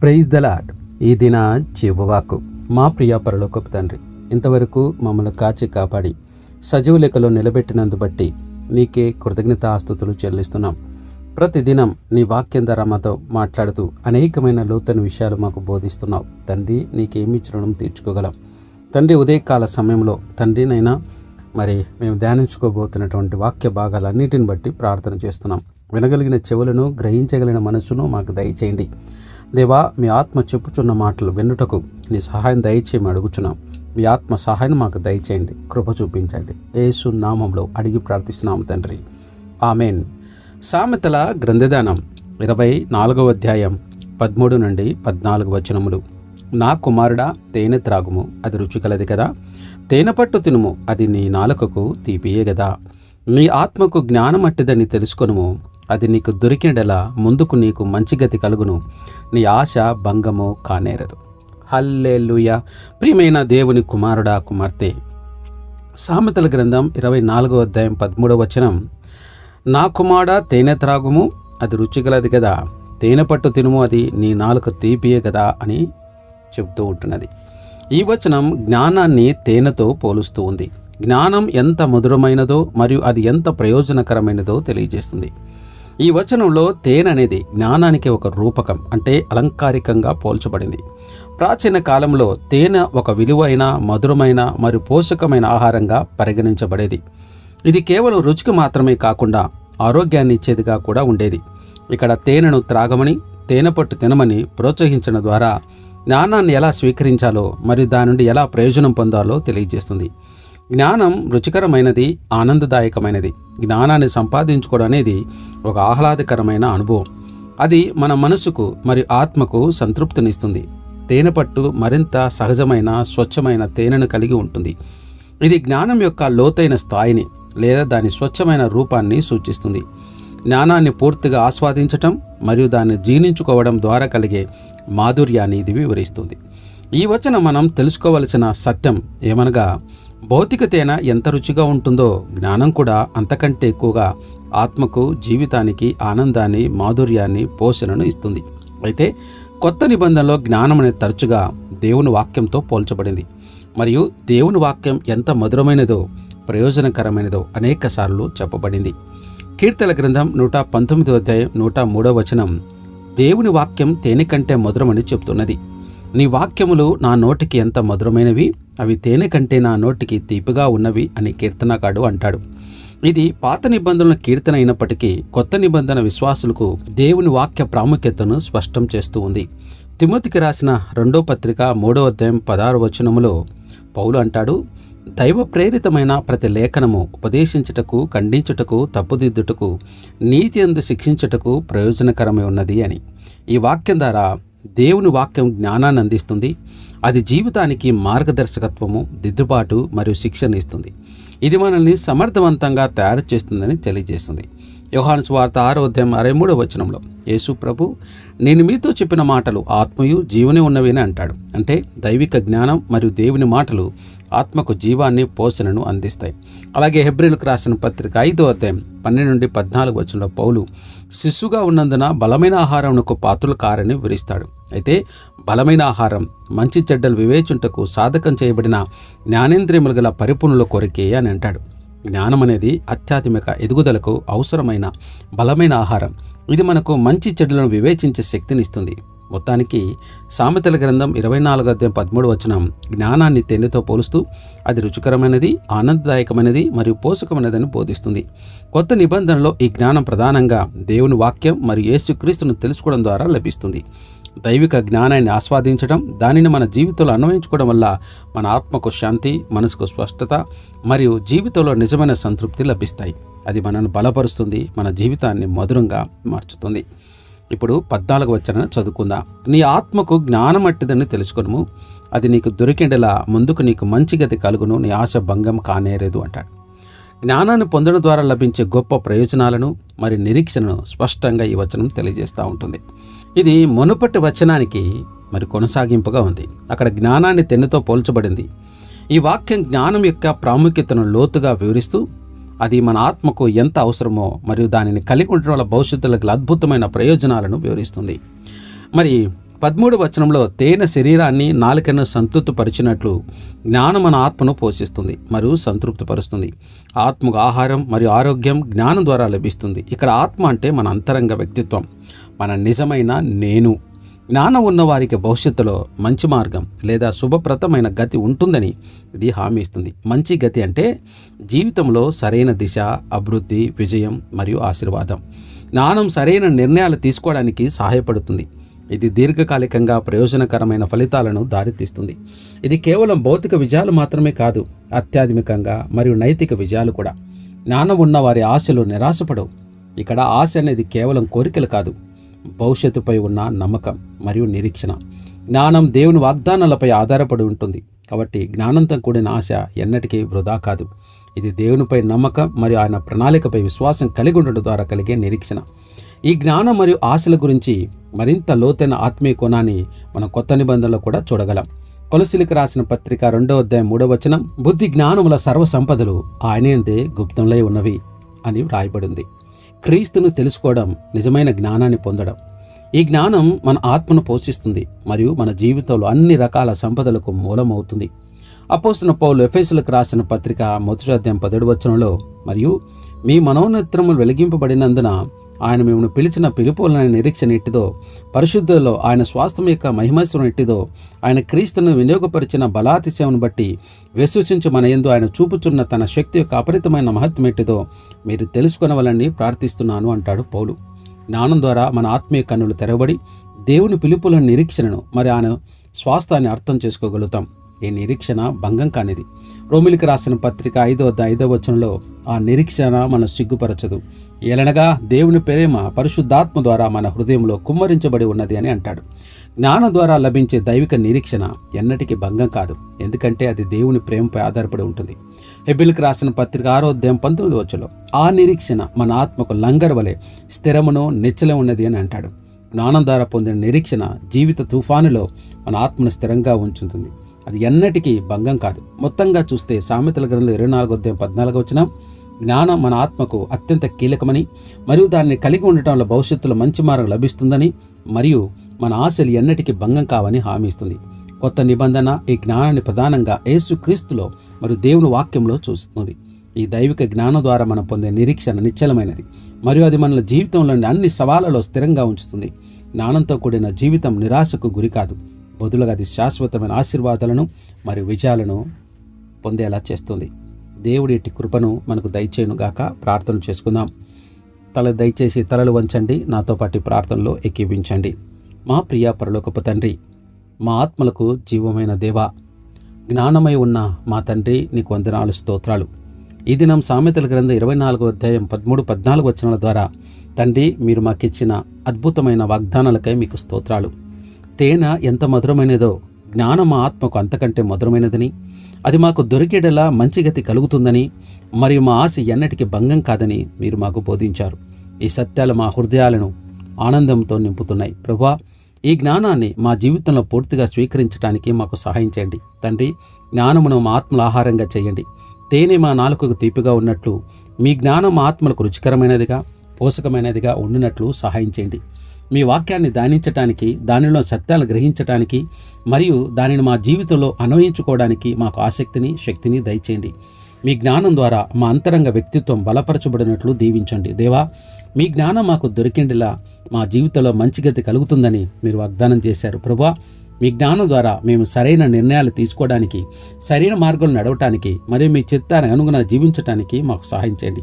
Praise the Lord ఈ దిన జీవవాకు మా ప్రియ పరలోకపు తండ్రి ఇంతవరకు మమ్మల్ని కాచి కాపాడి సజీవ లెక్కలో నిలబెట్టినందు బట్టి నీకే కృతజ్ఞత ఆస్తుతులు చెల్లిస్తున్నాం. ప్రతిదినం నీ వాక్యం ద్వారా మాతో మాట్లాడుతూ అనేకమైన లోతైన విషయాలు మాకు బోధిస్తున్నావు. తండ్రి నీకేమి రుణం తీర్చుకోగలం. తండ్రి ఉదయకాల సమయంలో తండ్రినైనా మరి మేము ధ్యానించుకోబోతున్నటువంటి వాక్య భాగాలన్నిటిని బట్టి ప్రార్థన చేస్తున్నాం. వినగలిగిన చెవులను గ్రహించగలిగిన మనసును మాకు దయచేయండి. దేవా మీ ఆత్మ చెప్పుచున్న మాటలు వినుటకు నీ సహాయం దయచేయమని అడుగుచున్నాం. మీ ఆత్మ సహాయం మాకు దయచేయండి కృప చూపించండి. ఏసు నామంలో అడిగి ప్రార్థిస్తున్నాము తండ్రి. ఆమెన్. సామెతల గ్రంథదానం ఇరవై నాలుగవ అధ్యాయం పదమూడు నుండి పద్నాలుగు వచనములు. నా కుమారుడా తేనె త్రాగుము అది రుచికలది కదా? తేనె పట్టు తినుము అది నీ నాలుకకు తీపియే కదా? నీ ఆత్మకు జ్ఞానమట్టిదని తెలుసుకొనుము. అది నీకు దొరికినడలా ముందుకు నీకు మంచి గతి కలుగును. నీ ఆశ భంగము కానేరదు. హల్లెలూయ. ప్రియమైన దేవుని కుమారుడా కుమార్తె. సామెతల గ్రంథం ఇరవై నాలుగో అధ్యాయం పదమూడవ వచనం. నా కుమార తేనె త్రాగుము అది రుచిగలది కదా తేనె పట్టు తినుము అది నీ నాలుక తీపియే కదా అని చెబుతూ ఉంటున్నది. ఈ వచనం జ్ఞానాన్ని తేనెతో పోలుస్తూ ఉంది. జ్ఞానం ఎంత మధురమైనదో మరియు అది ఎంత ప్రయోజనకరమైనదో తెలియజేస్తుంది. ఈ వచనంలో తేనె అనేది జ్ఞానానికి ఒక రూపకం అంటే అలంకారికంగా పోల్చబడింది. ప్రాచీన కాలంలో తేనె ఒక విలువైన మధురమైన మరియు పోషకమైన ఆహారంగా పరిగణించబడేది. ఇది కేవలం రుచికి మాత్రమే కాకుండా ఆరోగ్యాన్ని ఇచ్చేదిగా కూడా ఉండేది. ఇక్కడ తేనెను త్రాగమని తేనె పట్టు తినమని ప్రోత్సహించడం ద్వారా జ్ఞానాన్ని ఎలా స్వీకరించాలో మరియు దాని నుండి ఎలా ప్రయోజనం పొందాలో తెలియజేస్తుంది. జ్ఞానం రుచికరమైనది ఆనందదాయకమైనది. జ్ఞానాన్ని సంపాదించుకోవడం అనేది ఒక ఆహ్లాదకరమైన అనుభవం. అది మన మనసుకు మరియు ఆత్మకు సంతృప్తినిస్తుంది. తేనె పట్టు మరింత సహజమైన స్వచ్ఛమైన తేనెను కలిగి ఉంటుంది. ఇది జ్ఞానం యొక్క లోతైన స్థాయిని లేదా దాని స్వచ్ఛమైన రూపాన్ని సూచిస్తుంది. జ్ఞానాన్ని పూర్తిగా ఆస్వాదించటం మరియు దాన్ని జీర్ణించుకోవడం ద్వారా కలిగే మాధుర్యాన్ని ఇది వివరిస్తుంది. ఈ వచనం మనం తెలుసుకోవలసిన సత్యం ఏమనగా భౌతిక తేనె ఎంత రుచిగా ఉంటుందో జ్ఞానం కూడా అంతకంటే ఎక్కువగా ఆత్మకు జీవితానికి ఆనందాన్ని మాధుర్యాన్ని పోషణను ఇస్తుంది. అయితే కొత్త నిబంధనలో జ్ఞానం అనేది తరచుగా దేవుని వాక్యంతో పోల్చబడింది. మరియు దేవుని వాక్యం ఎంత మధురమైనదో ప్రయోజనకరమైనదో అనేక సార్లు చెప్పబడింది. కీర్తన గ్రంథం నూట పంతొమ్మిదో అధ్యాయం నూట మూడో వచనం దేవుని వాక్యం తేనె కంటే మధురమని చెప్తున్నది. నీ వాక్యములు నా నోటికి ఎంత మధురమైనవి? అవి తేనె కంటే నా నోటికి తీపిగా ఉన్నవి అని కీర్తనకాడు అంటాడు. ఇది పాత నిబంధనల కీర్తన అయినప్పటికీ కొత్త నిబంధన విశ్వాసులకు దేవుని వాక్య ప్రాముఖ్యతను స్పష్టం చేస్తూ ఉంది. తిమోతికి రాసిన రెండో పత్రిక మూడో అధ్యాయం పదహారు వచనములో పౌలు అంటాడు దైవ ప్రేరితమైన ప్రతి లేఖనము ఉపదేశించుటకు ఖండించుటకు తప్పుదిద్దుటకు నీతి అందు శిక్షించుటకు ప్రయోజనకరమై ఉన్నది అని. ఈ వాక్యం ద్వారా దేవుని వాక్యం జ్ఞానాన్ని అందిస్తుంది. అది జీవితానికి మార్గదర్శకత్వము దిద్దుబాటు మరియు శిక్షణ ఇస్తుంది. ఇది మనల్ని సమర్థవంతంగా తయారు చేస్తుందని తెలియజేస్తుంది. యోహాను స్వార్థ ఆరో అధ్యాయం అరవై మూడో వచనంలో యేసు ప్రభు నేను మీతో చెప్పిన మాటలు ఆత్మయు జీవనే ఉన్నవి అని అంటాడు. అంటే దైవిక జ్ఞానం మరియు దేవుని మాటలు ఆత్మకు జీవాన్ని పోషణను అందిస్తాయి. అలాగే హెబ్రిల్కు రాసిన పత్రిక ఐదో అధ్యాయం పన్నెండు నుండి పద్నాలుగు వచనంలో పౌలు శిశుగా ఉన్నందున బలమైన ఆహారంకు పాత్రలు కారని వివరిస్తాడు. అయితే బలమైన ఆహారం మంచి చెడ్డలు వివేచుంటకు సాధకం చేయబడిన జ్ఞానేంద్రియములు గల పరిపూర్ణుల కొరికే అని అంటాడు. జ్ఞానం అనేది ఆధ్యాత్మిక ఎదుగుదలకు అవసరమైన బలమైన ఆహారం. ఇది మనకు మంచి చెడులను వివేచించే శక్తిని ఇస్తుంది. మొత్తానికి సామెతల గ్రంథం ఇరవై నాలుగు అధ్యాయం పదమూడు వచనం జ్ఞానాన్ని తేనెతో పోలుస్తూ అది రుచికరమైనది ఆనందదాయకమైనది మరియు పోషకమైనదని బోధిస్తుంది. కొత్త నిబంధనలో ఈ జ్ఞానం ప్రధానంగా దేవుని వాక్యం మరియు యేసుక్రీస్తును తెలుసుకోవడం ద్వారా లభిస్తుంది. దైవిక జ్ఞానాన్ని ఆస్వాదించడం దానిని మన జీవితంలో అన్వయించుకోవడం వల్ల మన ఆత్మకు శాంతి మనసుకు స్పష్టత మరియు జీవితంలో నిజమైన సంతృప్తి లభిస్తాయి. అది మనను బలపరుస్తుంది మన జీవితాన్ని మధురంగా మార్చుతుంది. ఇప్పుడు పద్నాలుగు వచ్చిన చదువుకుందాం. నీ ఆత్మకు జ్ఞానం అట్టిదని తెలుసుకును అది నీకు దొరికిండలా ముందుకు నీకు మంచి గతి కలుగును నీ ఆశ భంగం కానేరేదు అంటాడు. జ్ఞానాన్ని పొందడం ద్వారా లభించే గొప్ప ప్రయోజనాలను మరి నిరీక్షణను స్పష్టంగా ఈ వచనం తెలియజేస్తూ ఉంటుంది. ఇది మునుపటి వచనానికి మరి కొనసాగింపుగా ఉంది. అక్కడ జ్ఞానాన్ని తెన్నుతో పోల్చబడింది. ఈ వాక్యం జ్ఞానం యొక్క ప్రాముఖ్యతను లోతుగా వివరిస్తూ అది మన ఆత్మకు ఎంత అవసరమో మరియు దానిని కలిగి ఉండడం వల్ల భవిష్యత్తులకు అద్భుతమైన ప్రయోజనాలను వివరిస్తుంది. మరి పదమూడు వచనంలో తేనె శరీరాన్ని నాలుకను సంతృప్తిపరిచినట్లు జ్ఞానం మన ఆత్మను పోషిస్తుంది మరియు సంతృప్తిపరుస్తుంది. ఆత్మకు ఆహారం మరియు ఆరోగ్యం జ్ఞానం ద్వారా లభిస్తుంది. ఇక్కడ ఆత్మ అంటే మన అంతరంగ వ్యక్తిత్వం మన నిజమైన నేను. జ్ఞానం ఉన్నవారికి భవిష్యత్తులో మంచి మార్గం లేదా శుభప్రదమైన గతి ఉంటుందని ఇది హామీ ఇస్తుంది. మంచి గతి అంటే జీవితంలో సరైన దిశ అభివృద్ధి విజయం మరియు ఆశీర్వాదం. జ్ఞానం సరైన నిర్ణయాలు తీసుకోవడానికి సహాయపడుతుంది. ఇది దీర్ఘకాలికంగా ప్రయోజనకరమైన ఫలితాలను దారితీస్తుంది. ఇది కేవలం భౌతిక విజయాలు మాత్రమే కాదు ఆధ్యాత్మికంగా మరియు నైతిక విజయాలు కూడా. జ్ఞానం ఉన్న వారి ఆశలు నిరాశపడవు. ఇక్కడ ఆశ అనేది కేవలం కోరికలు కాదు భవిష్యత్తుపై ఉన్న నమ్మకం మరియు నిరీక్షణ. జ్ఞానం దేవుని వాగ్దానాలపై ఆధారపడి ఉంటుంది. కాబట్టి జ్ఞానంతో కూడిన ఆశ ఎన్నటికీ వృధా కాదు. ఇది దేవునిపై నమ్మకం మరియు ఆయన ప్రణాళికపై విశ్వాసం కలిగి ఉండడం ద్వారా కలిగే నిరీక్షణ. ఈ జ్ఞానం మరియు ఆశల గురించి మరింత లోతైన ఆత్మీయ కోణాన్ని మనం కొత్త నిబంధనలో కూడా చూడగలం. కొలసిలికి రాసిన పత్రిక రెండో అధ్యాయం మూడో వచనం బుద్ధి జ్ఞానముల సర్వ సంపదలు ఆయనందే గుప్తంలో ఉన్నవి అని వ్రాయబడింది. క్రీస్తును తెలుసుకోవడం నిజమైన జ్ఞానాన్ని పొందడం. ఈ జ్ఞానం మన ఆత్మను పోషిస్తుంది మరియు మన జీవితంలో అన్ని రకాల సంపదలకు మూలమవుతుంది. అపోసిన పౌలు ఎఫెసులకు రాసిన పత్రిక మొదటి అధ్యాయం పదేడు వచనంలో మరియు మీ మనోనేత్రములు వెలిగింపబడినందున ఆయన మిమ్మల్ని పిలిచిన పిలుపులైన నిరీక్షణ ఎట్టిదో పరిశుద్ధుల్లో ఆయన స్వాస్థ్యం యొక్క మహిమస్వరం ఎట్టిదో ఆయన క్రీస్తును వినియోగపరిచిన బలాతిశయమును బట్టి విశ్వసించి మన ఎందు ఆయన చూపుచున్న తన శక్తి యొక్క అపరితమైన మహత్వం ఎట్టిదో మీరు తెలుసుకొనవలని ప్రార్థిస్తున్నాను అంటాడు పౌలు. జ్ఞానం ద్వారా మన ఆత్మీయ కన్నులు తెరవబడి దేవుని పిలుపుల నిరీక్షణను మరి ఆయన స్వాస్థాన్ని అర్థం చేసుకోగలుగుతాం. ఈ నిరీక్షణ భంగం కానిది. రోమిలికి రాసిన పత్రిక ఐదో ఐదో వచనంలో ఆ నిరీక్షణ మన సిగ్గుపరచదు. ఏలనగా దేవుని ప్రేమ పరిశుద్ధాత్మ ద్వారా మన హృదయంలో కుమ్మరించబడి ఉన్నది అని అంటాడు. జ్ఞానం ద్వారా లభించే దైవిక నిరీక్షణ ఎన్నటికీ భంగం కాదు. ఎందుకంటే అది దేవుని ప్రేమపై ఆధారపడి ఉంటుంది. హెబిల్కి రాసిన పత్రిక ఆరో పంతొమ్మిది వచ్చలో ఆ నిరీక్షణ మన ఆత్మకు లంగర్ వలె స్థిరమును నిచ్చలం ఉన్నది అని అంటాడు. జ్ఞానం ద్వారా పొందిన నిరీక్షణ జీవిత తుఫానులో మన ఆత్మను స్థిరంగా ఉంచుతుంది. అది ఎన్నటికీ భంగం కాదు. మొత్తంగా చూస్తే సామెతల గ్రంథం ఇరవై నాలుగు అధ్యాయం పద్నాలుగు వచ్చిన జ్ఞానం మన ఆత్మకు అత్యంత కీలకమని మరియు దాన్ని కలిగి ఉండటంలో భవిష్యత్తులో మంచి మార్గం లభిస్తుందని మరియు మన ఆశలు ఎన్నటికీ భంగం కావని హామీ ఇస్తుంది. కొత్త నిబంధన ఈ జ్ఞానాన్ని ప్రధానంగా యేసుక్రీస్తులో మరియు దేవుని వాక్యంలో చూస్తుంది. ఈ దైవిక జ్ఞానం ద్వారా మనం పొందే నిరీక్షణ నిశ్చలమైనది మరియు అది మన జీవితంలోని అన్ని సవాళ్ళలో స్థిరంగా ఉంచుతుంది. జ్ఞానంతో కూడిన జీవితం నిరాశకు గురికాదు బదులుగా అది శాశ్వతమైన ఆశీర్వాదాలను మరియు విజయాలను పొందేలా చేస్తుంది. దేవుడి ఇటు కృపను మనకు దయచేయనుగాక ప్రార్థన చేసుకుందాం. తల దయచేసి తలలు వంచండి. నాతో పాటు ప్రార్థనలో ఎక్కివించండి మా ప్రియ పరలోకపు తండ్రి మా ఆత్మలకు జీవమైన దేవా జ్ఞానమై ఉన్న మా తండ్రి నీకు వందనాలు స్తోత్రాలు. ఈ దినం సామెతల గ్రంథ ఇరవై నాలుగో అధ్యాయం పదమూడు పద్నాలుగు వచనాల ద్వారా తండ్రి మీరు మాకిచ్చిన అద్భుతమైన వాగ్దానాలకై మీకు స్తోత్రాలు. తేనె ఎంత మధురమైనదో జ్ఞానం మా ఆత్మకు అంతకంటే మధురమైనదని అది మాకు దొరికేటలా మంచి గతి కలుగుతుందని మరియు మా ఆశ ఎన్నటికీ భంగం కాదని మీరు మాకు బోధించారు. ఈ సత్యాలు మా హృదయాలను ఆనందంతో నింపుతున్నాయి. ప్రభా ఈ జ్ఞానాన్ని మా జీవితంలో పూర్తిగా స్వీకరించడానికి మాకు సహాయం చేయండి. తండ్రి జ్ఞానమును మా ఆత్మల ఆహారంగా చేయండి. తేనె మా నాలుకకు తీపిగా ఉన్నట్లు మీ జ్ఞానం మా ఆత్మలకు రుచికరమైనదిగా పోషకమైనదిగా ఉండినట్లు సహాయం చేయండి. మీ వాక్యాన్ని ధ్యానించటానికి దానిలో సత్యాలు గ్రహించటానికి మరియు దానిని మా జీవితంలో అన్వయించుకోవడానికి మాకు ఆసక్తిని శక్తిని దయచేయండి. మీ జ్ఞానం ద్వారా మా అంతరంగ వ్యక్తిత్వం బలపరచబడినట్లు దీవించండి. దేవా మీ జ్ఞానం మాకు దొరికిండిలా మా జీవితంలో మంచి గతి కలుగుతుందని మీరు వాగ్దానం చేశారు. ప్రభా మీ జ్ఞానం ద్వారా మేము సరైన నిర్ణయాలు తీసుకోవడానికి సరైన మార్గంలో నడవటానికి మరియు మీ చిత్తాన్ని అనుగుణ జీవించటానికి మాకు సహాయం చేయండి.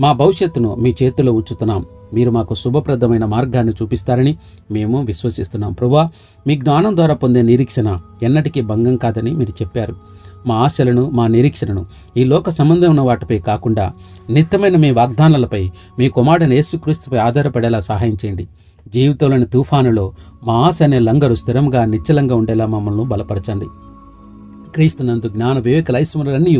మా భవిష్యత్తును మీ చేతిలో ఉంచుతున్నాం. మీరు మాకు శుభప్రదమైన మార్గాన్ని చూపిస్తారని మేము విశ్వసిస్తున్నాం. ప్రభా మీ జ్ఞానం ద్వారా పొందే నిరీక్షణ ఎన్నటికీ భంగం కాదని మీరు చెప్పారు. మా ఆశలను మా నిరీక్షణను ఈ లోక సంబంధం ఉన్న వాటిపై కాకుండా నిత్యమైన మీ వాగ్దానాలపై మీ కుమారుడైన యేసుక్రీస్తుపై ఆధారపడేలా సహాయం చేయండి. జీవితంలోని తుఫానులో మా ఆశ అనే లంగరు స్థిరంగా నిశ్చలంగా ఉండేలా మమ్మల్ని బలపరచండి. క్రీస్తునందు జ్ఞాన వివేక ఐశ్వర్యాలన్నీ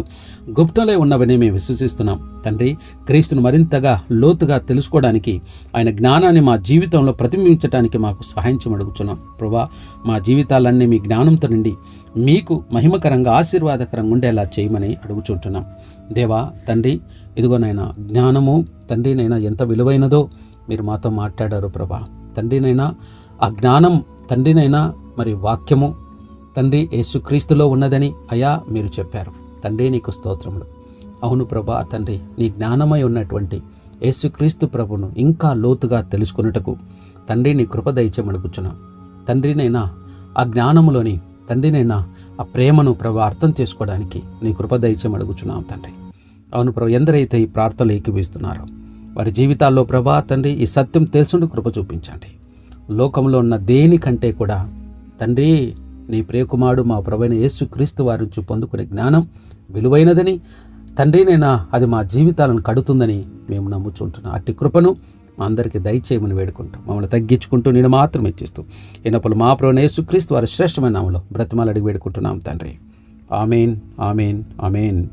గుప్తంలో ఉన్నవని మేము విశ్వసిస్తున్నాం. తండ్రి క్రీస్తును మరింతగా లోతుగా తెలుసుకోవడానికి ఆయన జ్ఞానాన్ని మా జీవితంలో ప్రతిబింబించడానికి మాకు సహాయం చేయమడుగుతున్నాం ప్రభా మా జీవితాలన్నీ మీ జ్ఞానంతో నుండి మీకు మహిమకరంగా ఆశీర్వాదకరంగా ఉండేలా చేయమని అడుగుచుంటున్నాం. దేవా తండ్రి ఇదిగోనైనా జ్ఞానము తండ్రినైనా ఎంత విలువైనదో మీరు మాతో మాట్లాడారు ప్రభా. తండ్రినైనా ఆ జ్ఞానం తండ్రినైనా మరి వాక్యము తండ్రి యేసుక్రీస్తులో ఉన్నదని అయా మీరు చెప్పారు. తండ్రి నీకు స్తోత్రములు. అవును ప్రభా తండ్రి నీ జ్ఞానమై ఉన్నటువంటి యేసుక్రీస్తు ప్రభును ఇంకా లోతుగా తెలుసుకున్నటకు తండ్రి నీ కృప దయచేమడుగుచున్నాం తండ్రినైనా ఆ జ్ఞానములోని తండ్రినైనా ఆ ప్రేమను ప్రభు అర్థం చేసుకోవడానికి నీ కృప దయచేమడుగుచున్నాం తండ్రి. అవును ప్రభు ఎందరైతే ఈ ప్రార్థనలు ఏకీవిస్తున్నారో వారి జీవితాల్లో ప్రభా తండ్రి ఈ సత్యం తెలుసుండి కృప చూపించండి. లోకంలో ఉన్న దేనికంటే కూడా తండ్రి నీ ప్రియకుమారుడు మా ప్రభైన యేసు క్రీస్తు వారి నుంచి పొందుకునే జ్ఞానం విలువైనదని. తండ్రినైనా అది మా జీవితాలను కడుతుందని మేము నమ్ముచుంటున్నాం. అట్టి కృపను మా అందరికీ దయచేయమని వేడుకుంటాం. మమ్మల్ని తగ్గించుకుంటూ నేను మాత్రం ఇచ్చిస్తూ ఇన్నప్పుడు మా ప్రభుని యేసుక్రీస్తు వారి శ్రేష్టమైన నామలో బ్రతిమాలు అడిగి వేడుకుంటున్నాం తండ్రి. Amen amen amen.